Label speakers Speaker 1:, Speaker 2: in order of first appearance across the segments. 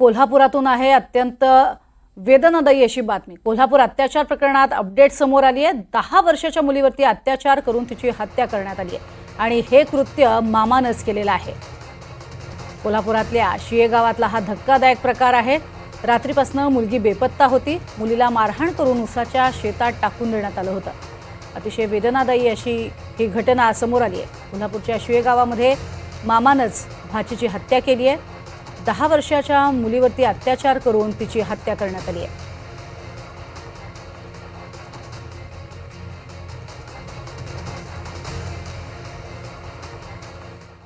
Speaker 1: कोल्हापुरातून आहे. अत्यंत वेदनादायी अशी बातमी. कोल्हापूर अत्याचार प्रकरणात अपडेट समोर आली आहे. दहा वर्षाच्या मुलीवरती अत्याचार करून तिची हत्या करण्यात आली आहे. आणि हे कृत्य मामानच केलेलं आहे. कोल्हापुरातल्या आशियेगावातला हा धक्कादायक प्रकार आहे. रात्रीपासून मुलगी बेपत्ता होती. मुलीला मारहाण करून उसाच्या शेतात टाकून देण्यात आलं होतं. अतिशय वेदनादायी अशी ही घटना समोर आली आहे. कोल्हापूरच्या शिये गावामध्ये मामानंच भाचीची हत्या केली आहे. दहा वर्षाच्या मुलीवरती अत्याचार करून तिची हत्या करण्यात आली आहे.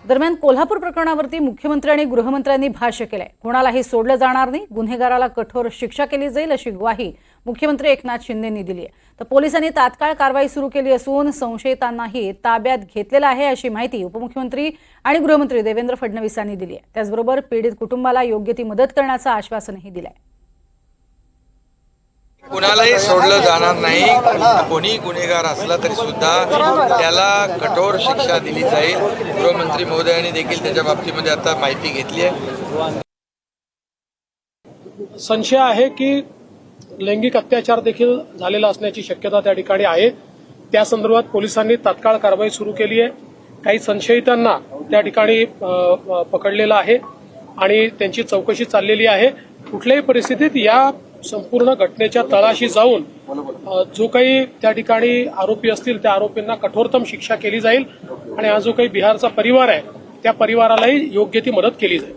Speaker 1: दरम्यान कोल्हापूर प्रकरणावरती मुख्यमंत्री आणि गृहमंत्र्यांनी भाष्य केलंय. कोणालाही सोडलं जाणार नाही गुन्हेगाराला कठोर शिक्षा केली जाईल अशी ग्वाही मुख्यमंत्री एकनाथ शिंदेंनी दिली आहे तर पोलिसांनी तात्काळ कारवाई सुरू केली असून संशयितांनाही ताब्यात घेतलेलं आहे अशी माहिती उपमुख्यमंत्री आणि गृहमंत्री देवेंद्र फडणवीसांनी दिली आहे त्याचबरोबर पीडित कुटुंबाला योग्य ती मदत करण्याचं आश्वासनही दिलं आहे
Speaker 2: कुणालाही सोडलं जाणार नाही. कोणी गुन्हेगार असला तरी सुद्धा त्याला कठोर शिक्षा दिली जाईल. गृहमंत्री महोदयांनी देखील त्याच्या बाबतीमध्ये आता माहिती घेतली आहे.
Speaker 3: संशय आहे की लैंगिक अत्याचार देखील झालेला असण्याची शक्यता त्या ठिकाणी आहे. त्या संदर्भात पोलिसांनी तात्काळ कारवाई सुरू केली आहे. काही संशयितांना त्या ठिकाणी पकडलेलं आहे आणि त्यांची चौकशी चाललेली आहे. कुठल्याही परिस्थितीत या संपूर्ण घटनेच्या तळाशी जाऊन जो काही त्या ठिकाणी आरोपी असतील त्या आरोपींना कठोरतम शिक्षा केली जाईल आणि हा जो काही बिहारचा परिवार आहे त्या परिवारालाही योग्य ती मदत केली जाईल.